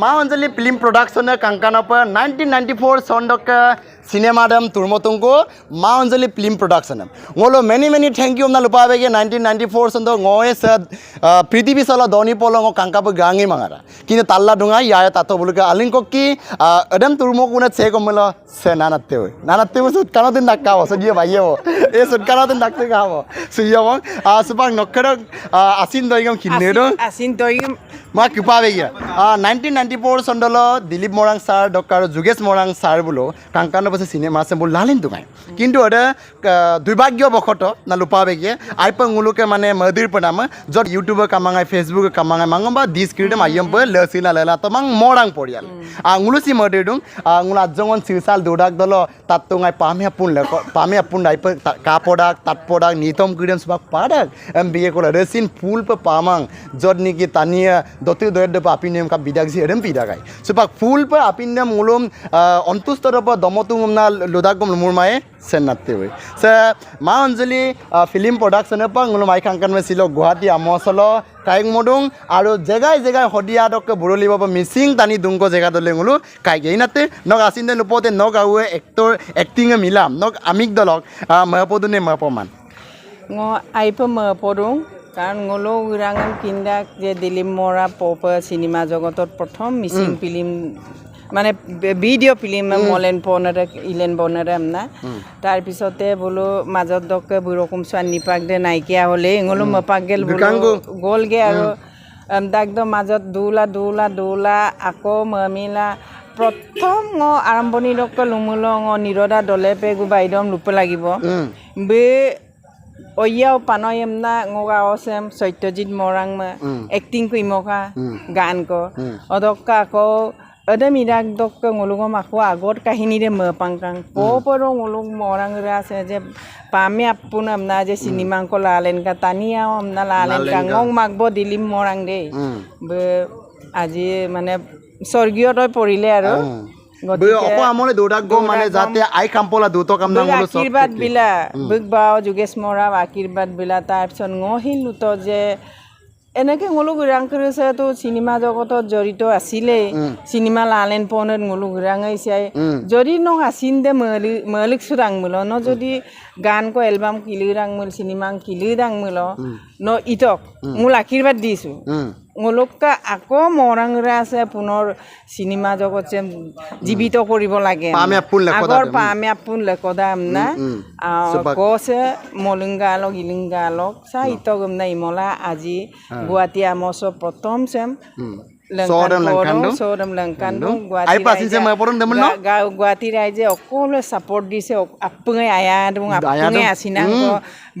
মা অঞ্জলি ফিল্ম প্রোডাকশনের কাঙ্কানপ নাইনটিন নাইনটি ফোর সন্ডক সিনেমাডম তুর্মতুঙ্গ Maa Anjali film production ngolo many many thank you na lupa bege 1994 sondo ngoe sa prithibhi sala doni polong kanka bu gangi mangara kini talla dunga ya tato buluka alingko ki adam turmo kuna che ko melo se nanatte hoy nanatte mo sut kana din dakka ho sodiye bhaiyo e sut kana din dakte ka ho suya mo a subang nokkara asin doigam kinero asin doigam ma kupa bege 1994 Shantipur চন্দল Dilip Morang sir doctor Jogesh Morang sir বোলো কাংকান বসে cinema আছে বোলো লালিন তুমাই কিন্তু এটা দুৰ্ভাগ্যবশত না লুপাবেগিয়ে আইপ উলোকে মানে মদিৰ পনাম য'ত ইউটিউবৰ কামাঙাই ফেচবুকৰ কামাঙাই মাঙম বা দিছ কিৰিম আইম প লচিলা লেলা তমাং মৰাং পৰিয়াল। আঙুলুচি মদিৰ দুং আঙুল আজঙন চিৰচাল দৌদাক দল তাত তুঙাই পামে আপুন পামে আপুন আইপ কা কাপডাক তাত পডাক নিতম কিৰিম চবাক পাডাক এম বিয়ে কলে ৰেচিন ফুল পামাং য'ত নেকি তানিয়ে দতি দৰিদ্ৰ পাপি নিয়ম কাপ বিদাক যি এৰেম pe apinem ngulum ontustor pe domotung na ludak gom lumur mae সেনাতে হই মা অঞ্জলি ফিল্ম প্ৰডাকশ্যনৰ পৰা ngolo মাই কাংকান মেছিলো গুৱাহাটী আমচল কাইক মডুং আৰু জেগাই জেগাই সদিয়াদকে বুৰলি বাবা মিচিং টানি দুংক জেগা দলে ngolo কাইক ইনাতে নক আসিন্দে নুপতে, নক আউৱে এক্টৰ, এক্টিঙে মিলাম। নক আমিক দলক মহাপদুনে মহাপমান। আইপ ম পড়ুং কাৰণ ngলো উৰাঙন কিন্দাক যে দিলীপ মৰা পপ চিনেমা জগতত প্ৰথম মিচিং ফিল্ম মানে ভিডিঅ' ফিল্ম মলেন পনেৰে ইলেন বনেৰে না। তাৰপিছতে বোলো মাজত দকে বুৰকুম ছোৱালী নিপাক দে নাইকিয়া হ'লে এঙলো মপাক গেল। গ'লগে আৰু একদম মাজত দৌলা দৌলা দৌলা আকৌ মমিলা প্ৰথম আৰম্ভণি দকে লুমুল নিৰদা দলে পেগু বাইদম লুপ লাগিব। বে oyau panoy emna ngoga osem Satyajit Morang মা এক্টিং কৰিমকা গান ক অদক্কা আকৌ অদম ইৰাক দক্ক ngolugom আকৌ আগত কাহিনীৰে ম পাংকাং পপৰ ngolug মৰাং ৰা আছে যে পামে আপুন আমনা যে চিনেমা ক লালেন কা তানিয়াও আমনা লালেন কা ngong মাগব দিলিম দেই বে আজি মানে স্বৰ্গীয় তই পৰিলে আৰু বৈ অকল আমলে দৌৰাক গো মানে যাতে আই কাম্পলা দুট কাম না ngolo সব আশীৰ্বাদ বিলা বুক বাও যোগেশ মৰা আশীৰ্বাদ বিলা। তাৰপিছত ngহিল লুত যে এনেকৈ ngলো গুৰাং কৰিছেতো চিনেমা জগতত জড়িত আছিলেই। চিনেমা লালেন পনত ngলো গুৰাঙাইছে যদি ন আছিন দে মলি মলিক সুৰাং মোল ন যদি গান ক এলবাম কিলি ৰাং মোল চিনেমা কিলি ৰাং মোল ন ইটক মূল আশীৰ্বাদ দিছোঁ। Ngolokka আকৌ মৰাংৰা আছে পুনৰ চিনেমা জগত যে জীৱিত কৰিব লাগে। আগৰ। পামে আপুন লেকদা আমনা কছে মলিংগা আলক ইলিংগা আলক চা ইতগম না ইমলা আজি গুৱাহাটী আমচ প্ৰথম চেম। Sodom Langkandu. চৌদম লংকান্দু আই পাছিছে মই পৰম দেমল ন গুৱাহাটী ৰাইজে সকলোৱে ছাপৰ্ট দিছে আপুঙে আয়া দিওঁ আপুঙে আছিনা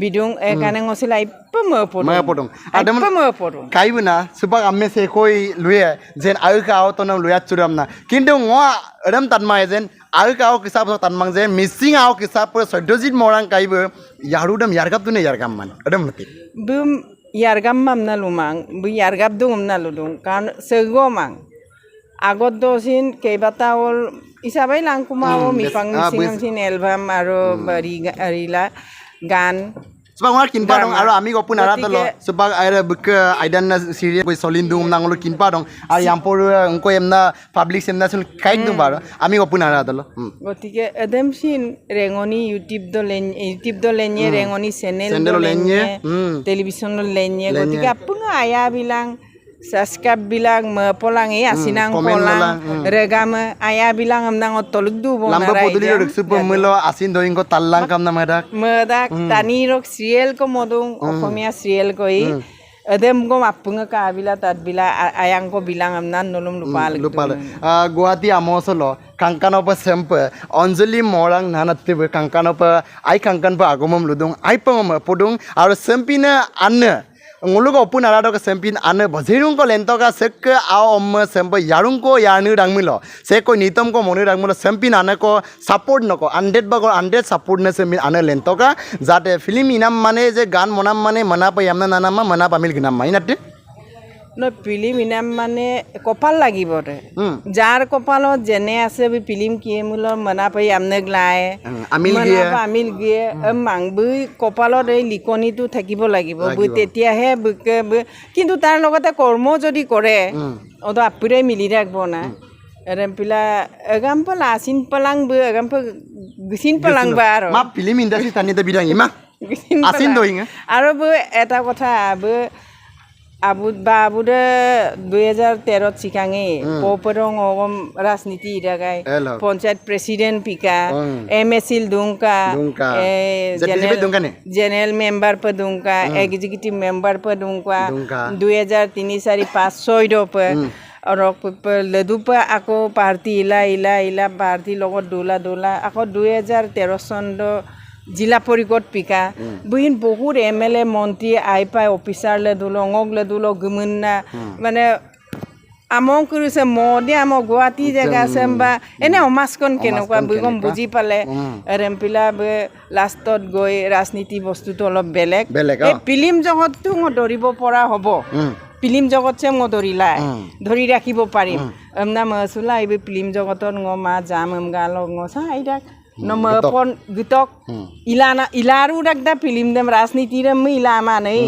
বিদুং এইকাৰণে গৈছিল আইপ মই মই পৰম আদম আইপ মই পঢ়োঁ kaibuna subak amme se koi luye jen au ka au tonam luyat churam na কিন্তু ngo adam tanma jen au ka au kisap so tanmang jen missing au kisap pro sodyojit morang kaibu yarudam yargap tu ne yargam man adam mati bum bu yargap dum na ludung kan sego mang আগত দচিন কেইবাটাও হিচাপেই লাংকুমাও মিপাং ah, মিচিং album আৰু ৰিলা গান subak orang kinpa dong aro ami pun ara Gotike- subak aira buka aidan na serial koi solin dum nang lo kinpa dong ar yampor unko emna public semna sul kaik dum baro ami gopun ara গতিকে এদম চিন ৰেঙনি YouTube দ লেন YouTube দ লেনিয়ে ৰেঙনি channel Channel দ দ লেনিয়ে, লেনিয়ে উম। টেলিভিশ্যন দ লেনিয়ে গতিকে বিলাং সাবস্ক্রাইব বিলাক মপলাং এই আসিনাং comment পলাং বিলাক, রেগাম আয়া বিলাক আমনাং তলুক দু lamba poduli ro super mulo asin doing ko tallang kam na madak মেদাক তানি রক সিরিয়াল কো মদুং অসমীয়া সিরিয়াল কই এদেম গম আপুঙা কা বিলা তাত বিলা আয়াং কো বিলাং আমনান নলুম লুপাল lupala guwahati amosolo sempe anjali morang nanatibe kangkanopa ai kangkan pa agomom ludung ai pangom podung aro sempina anne ngulugo puna rado ka sempin ane bazirung ko lento ka sek ao om sempo yarung ko yarnu dangmilo se ko nitom ko monu dangmilo sempin ane ko support noko undead ba ko undead support ne sempin ane lento ka jate film inam mane je monam mane mana pa yamna nanama mana pa mil ginam mainate নহয় film ইনাম মানে কপাল লাগিব উম, যাৰ কপালত যেনে আছে B film কিয়েমুলৰ মনা পাৰি আমনে গ্লায় উম, আমিল গিয়ে। আমিল গিয়ে মাং বৈ কপালত এই লিকনিটো থাকিব লাগিব। তেতিয়াহে কিন্তু তাৰ লগতে কৰ্ম যদি কৰে অতো আপুৰাই মিলি থাকিব না। এরম পিলা এগাম পেলা আসিন পেলাং বে এগাম পে বা আর মা। ফিল্ম মা আসিন বে এটা কথা বে আবুদ বা আবুদে দুই হাজাৰ তেৰত চিকাঙে পপৰং অগম ৰাজনীতি ইৰাগাই এলো পঞ্চায়ত প্ৰেচিডেণ্ট পিকা এম এছ চিল দুংকা। দুংকা। eh, ZPCB দুংকা জেনেৰেল মেম্বাৰ পে দুংকা। এক্সিকিউটিভ মেম্বাৰ পে দুংকা। দুই হাজাৰ তিনি চাৰি পাঁচ ছয় পে। আৰু লেডুপা আকৌ পাৰ্টি ইলা ইলা ইলা। পাৰ্টিৰ লগত দৌলা দৌলা। আকৌ দুই হাজাৰ তেৰ চন্দ জিলা পৰিষদ পিকা। বহিন বহুত এম এল এ মন্ত্ৰী আই পাই অফিচাৰ লেদুল অঙক লেদুল গমুন্না মানে আমক কৰিছে মদে আমক গুৱাহাটী জেগা আছে বা এনে সমাজখন কেনেকুৱা বুগম বুজি পালে। ৰেম্পিলা লাষ্টত গৈ ৰাজনীতি বস্তুটো অলপ বেলেগ। বেলেগ, এই। ফিল্ম জগতটো মই ধৰিব পৰা হ'ব। ফিল্ম জগত চে মই ধৰিলাই। ধৰি ৰাখিব পাৰিম। এমনা মচুলা এইবি ফিল্ম জগতত ঙ মা যাম এম গাল ঙ চা এইদাক নম পন গীতক ইলানা ইলাৰু ডাকদা ফিল্ম দেম ৰাজনীতিৰে মই ইলা মানে নেই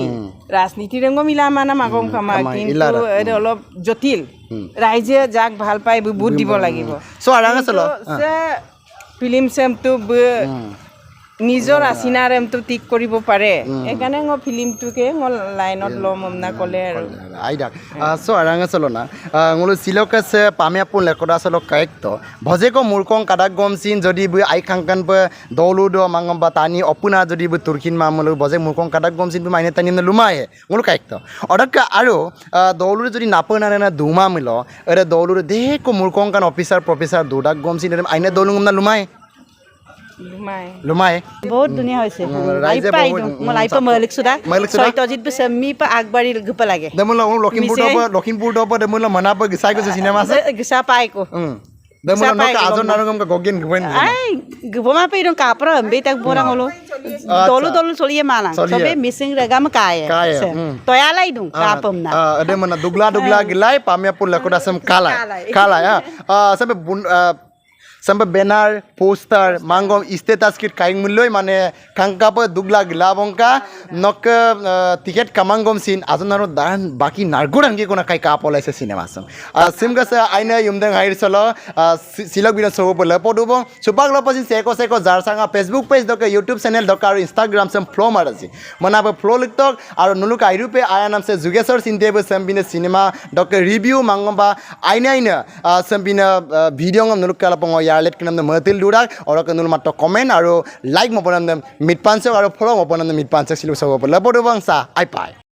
ৰাজনীতিৰে ইলা মানে মাগম খামা, কিন্তু। এইটো অলপ জটিল ৰাইজে যাক ভালো পায় বুট দিব লাগিব ফিলিম চেমটো নিজৰ আচিনাৰেমটো ঠিক কৰিব পাৰে সেইকাৰণে মই ফিল্মটোকে মই লাইনত ল'ম অমনা ক'লে আৰু Aidak. Uh, so arang salo na. Uh, ngulu silok se pamya pun lekoda salo kaik to. Bhoje ko murkong kadak gom sin jodi bu ai khangkan pe dolu do mangam batani opuna jodi bu turkin mamulu bhoje murkong kadak gom sin bu maine tani na lumai he. Ngulu kaik to. Odak ka aro uh, dolu jodi napona na duma milo. Ere লুমাই. বহুত ধুনীয়া হৈছে মলিক চোদা পিছে me পা আগবাঢ়ি গপ লাগে ko cinema se. গিচা পাই কো Hmm. গবমা কাপড় হম্বে তাক বৰা হলো দলো দলো চলিয়ে মানা। চবে মিচিং ৰেগাম কায়ে hmm. তয়ালাই দিওঁ কাপম না Ah, ada mana dugla dugla gilai pamya pun lakukan asam kalai. sampai banner poster mangom status kit kaing mulloi mane kangka pa dugla glabongka nok ticket kamangom sin ajonaro daran baki nargoran ge kona kai ka polaise cinema sam simga sa aina yumdeng hair solo silok bina so pole podubo supak lopasin seko seko jar sanga facebook page doka youtube channel doka aru instagram sam flow marasi mana pa flow liktok aru nuluk airupe aya nam se jugeshwar sindebo sam bina cinema doka review mangom ba aina aina sam bina video ngam nuluk kala pongo kinam de matil durak oro kanul matto comment aru like mo ponam de mitpansek aru follow mo ponam de mitpansek silu sawo pola bodo pai